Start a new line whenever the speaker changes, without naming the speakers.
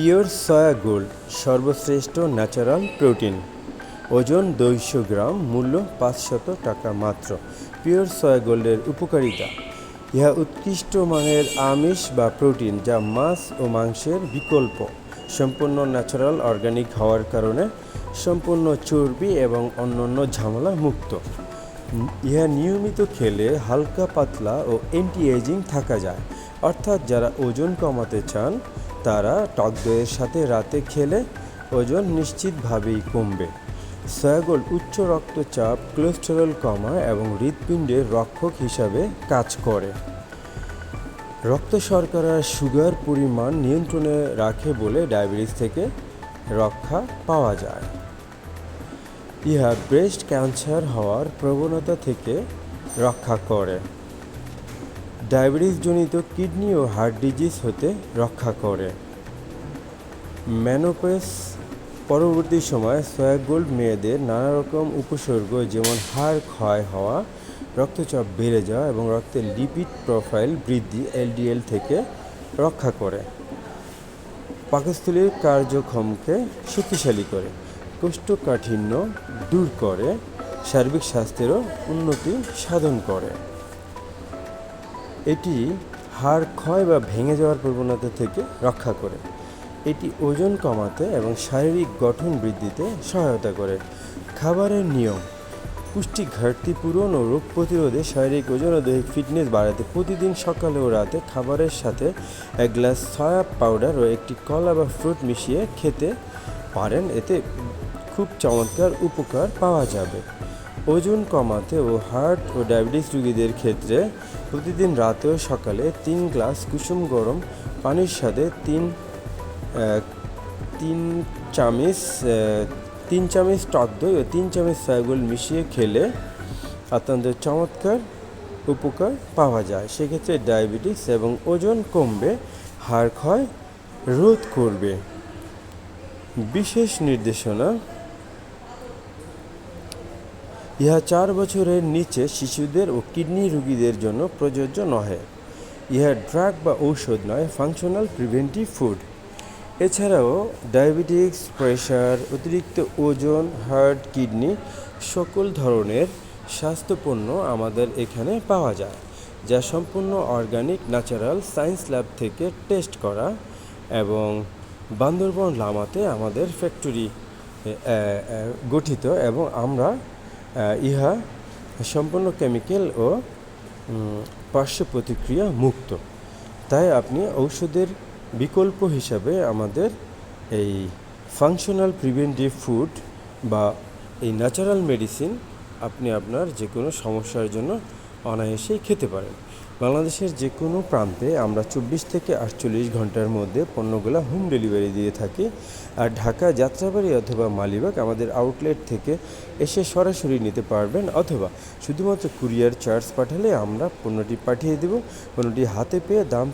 Pure soya gold, সর্বশ্রেষ্ঠ natural protein. ওজন দুইশো গ্রাম, মূল্য পাঁচশত টাকা মাত্র। পিওর সয়া গোল্ডের উপকারিতা। ইহা উৎকৃষ্ট মানের আমিষ বা প্রোটিন যা মাছ ও মাংসের বিকল্প। সম্পূর্ণ ন্যাচারাল অর্গানিক হওয়ার কারণে সম্পূর্ণ চর্বি এবং অন্যান্য ঝামেলা মুক্ত। ইহা নিয়মিত খেলে হালকা পাতলা ও অ্যান্টি এজিং থাকা যায়। অর্থাৎ যারা ওজন কমাতে চান তারা টক দইয়ের সাথে রাতে খেলে ওজন নিশ্চিতভাবেই কমবে। সয়াগোল উচ্চ রক্তচাপ কোলেস্টেরল কমায় এবং হৃৎপিণ্ডের রক্ষক হিসাবে কাজ করে। রক্ত শর্করা, সুগার পরিমাণ নিয়ন্ত্রণে রাখে বলে ডায়াবেটিস থেকে রক্ষা পাওয়া যায়। ইহা ব্রেস্ট ক্যান্সার হওয়ার প্রবণতা থেকে রক্ষা করে। ডায়াবেটিসজনিত কিডনি ও হার্ট ডিজিজ হতে রক্ষা করে। ম্যানোপেস পরবর্তী সময় সয়া গোল্ড মেয়েদের নানা রকম উপসর্গ যেমন হাড় ক্ষয় হওয়া, রক্তচাপ বেড়ে যাওয়া এবং রক্তের লিপিড প্রোফাইল বৃদ্ধি এলডিএল থেকে রক্ষা করে। পাকস্থলীর কার্যক্ষমকে শক্তিশালী করে, কোষ্ঠকাঠিন্য দূর করে সার্বিক স্বাস্থ্যেরও উন্নতি সাধন করে। এটি হাড় ক্ষয় বা ভেঙে যাওয়ার প্রবণতা থেকে রক্ষা করে। এটি ওজন কমাতে এবং শারীরিক গঠন বৃদ্ধিতে সহায়তা করে। খাবারের নিয়ম, পুষ্টি ঘাটতি পূরণ ও রোগ প্রতিরোধে শারীরিক ওজন ও দৈহিক ফিটনেস বাড়াতে প্রতিদিন সকালে ও রাতে খাবারের সাথে এক গ্লাস সয়া পাউডার ও একটি কলা বা ফ্রুট মিশিয়ে খেতে পারেন। এতে খুব চমৎকার উপকার পাওয়া যাবে। ওজন কমাতে ও হার্ট ও ডায়াবেটিস রোগীদের ক্ষেত্রে প্রতিদিন রাতে ও সকালে তিন গ্লাস কুসুম গরম পানির সাথে তিন তিন চামচ তিন চামচ টক দই ও তিন চামচ সয়াগুল মিশিয়ে খেলে অত্যন্ত চমৎকার উপকার পাওয়া যায়। সেক্ষেত্রে ডায়াবেটিস এবং ওজন কমবে হাড় ক্ষয় রোধ করবে। বিশেষ নির্দেশনা ইহা চার বছরের নিচে শিশুদের ও কিডনি রোগীদের জন্য প্রযোজ্য নহে। ইহা ড্রাগ বা ঔষধ নয়, ফাংশনাল প্রিভেন্টিভ ফুড। এছাড়াও ডায়াবেটিক্স, প্রেশার, অতিরিক্ত ওজন, হার্ট, কিডনি সকল ধরনের স্বাস্থ্যপণ্য আমাদের এখানে পাওয়া যায়, যা সম্পূর্ণ অর্গানিক, ন্যাচারাল সায়েন্স ল্যাব থেকে টেস্ট করা এবং বান্দরবন লামাতে আমাদের ফ্যাক্টরি গঠিত এবং আমরা ইহা সম্পূর্ণ কেমিক্যাল ও পার্শ্ব প্রতিক্রিয়া মুক্ত। তাই আপনি ঔষধের বিকল্প হিসাবে আমাদের এই ফাংশনাল প্রিভেন্টিভ ফুড বা এই ন্যাচারাল মেডিসিন আপনি আপনার যে কোনো সমস্যার জন্য অনায়াসেই খেতে পারেন। বাংলাদেশের যে কোনো প্রান্তে আমরা চব্বিশ থেকে আটচল্লিশ ঘণ্টার মধ্যে পণ্যগুলো হোম ডেলিভারি দিয়ে থাকি। আর ঢাকা যাত্রাবাড়ি অথবা মালিবাগ আমাদের আউটলেট থেকে এসে সরাসরি নিতে পারবেন অথবা শুধুমাত্র কুরিয়ার চার্জ পাঠালে আমরা পণ্যটি পাঠিয়ে দেব। পণ্যটি হাতে পেয়ে দাম